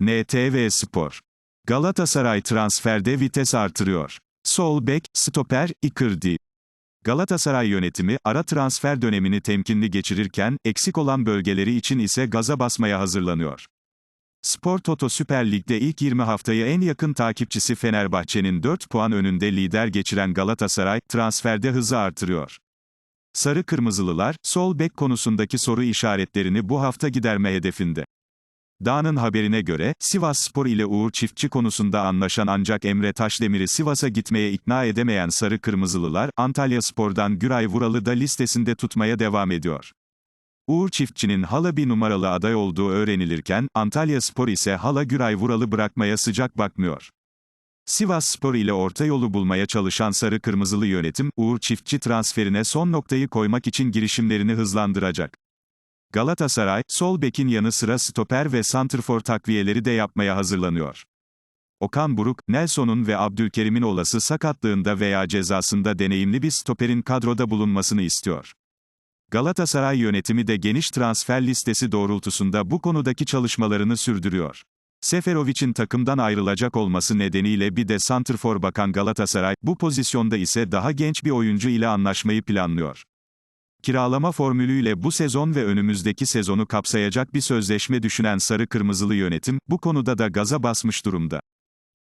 NTV Spor. Galatasaray transferde vites artırıyor. Sol bek, stoper, Icardi. Galatasaray yönetimi, ara transfer dönemini temkinli geçirirken, eksik olan bölgeleri için ise gaza basmaya hazırlanıyor. Spor Toto Süper Lig'de ilk 20 haftayı en yakın takipçisi Fenerbahçe'nin 4 puan önünde lider geçiren Galatasaray, transferde hızı artırıyor. Sarı Kırmızılılar, sol bek konusundaki soru işaretlerini bu hafta giderme hedefinde. Dağ'ın haberine göre, Sivas Spor ile Uğur Çiftçi konusunda anlaşan ancak Emre Taşdemir'i Sivas'a gitmeye ikna edemeyen Sarı Kırmızılılar, Antalya Spor'dan Güray Vural'ı da listesinde tutmaya devam ediyor. Uğur Çiftçi'nin hala bir numaralı aday olduğu öğrenilirken, Antalya Spor ise hala Güray Vural'ı bırakmaya sıcak bakmıyor. Sivas Spor ile orta yolu bulmaya çalışan Sarı Kırmızılı yönetim, Uğur Çiftçi transferine son noktayı koymak için girişimlerini hızlandıracak. Galatasaray, sol bekin yanı sıra stoper ve santrfor takviyeleri de yapmaya hazırlanıyor. Okan Buruk, Nelson'un ve Abdülkerim'in olası sakatlığında veya cezasında deneyimli bir stoperin kadroda bulunmasını istiyor. Galatasaray yönetimi de geniş transfer listesi doğrultusunda bu konudaki çalışmalarını sürdürüyor. Seferovic'in takımdan ayrılacak olması nedeniyle bir de santrfor bakan Galatasaray, bu pozisyonda ise daha genç bir oyuncu ile anlaşmayı planlıyor. Kiralama formülüyle bu sezon ve önümüzdeki sezonu kapsayacak bir sözleşme düşünen Sarı Kırmızılı yönetim, bu konuda da gaza basmış durumda.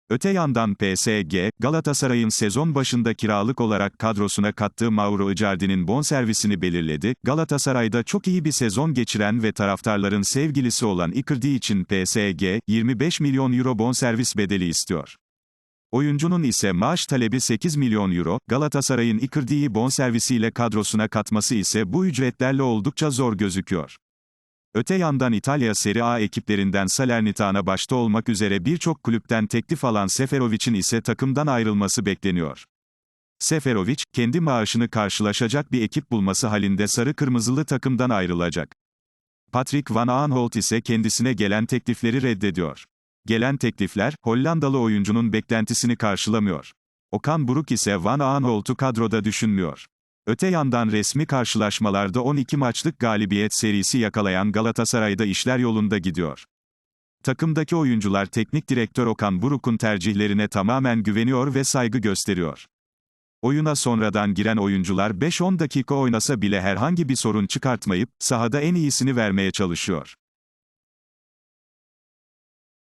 Öte yandan PSG, Galatasaray'ın sezon başında kiralık olarak kadrosuna kattığı Mauro Icardi'nin bonservisini belirledi. Galatasaray'da çok iyi bir sezon geçiren ve taraftarların sevgilisi olan Icardi için PSG, 25 milyon euro bonservis bedeli istiyor. Oyuncunun ise maaş talebi 8 milyon euro, Galatasaray'ın Icardi'yi bonservisiyle kadrosuna katması ise bu ücretlerle oldukça zor gözüküyor. Öte yandan İtalya Serie A ekiplerinden Salernitana başta olmak üzere birçok kulüpten teklif alan Seferovic'in ise takımdan ayrılması bekleniyor. Seferovic, kendi maaşını karşılaşacak bir ekip bulması halinde sarı kırmızılı takımdan ayrılacak. Patrick Van Aanholt ise kendisine gelen teklifleri reddediyor. Gelen teklifler, Hollandalı oyuncunun beklentisini karşılamıyor. Okan Buruk ise Van Aanholt'u kadroda düşünmüyor. Öte yandan resmi karşılaşmalarda 12 maçlık galibiyet serisi yakalayan Galatasaray'da işler yolunda gidiyor. Takımdaki oyuncular teknik direktör Okan Buruk'un tercihlerine tamamen güveniyor ve saygı gösteriyor. Oyuna sonradan giren oyuncular 5-10 dakika oynasa bile herhangi bir sorun çıkartmayıp, sahada en iyisini vermeye çalışıyor.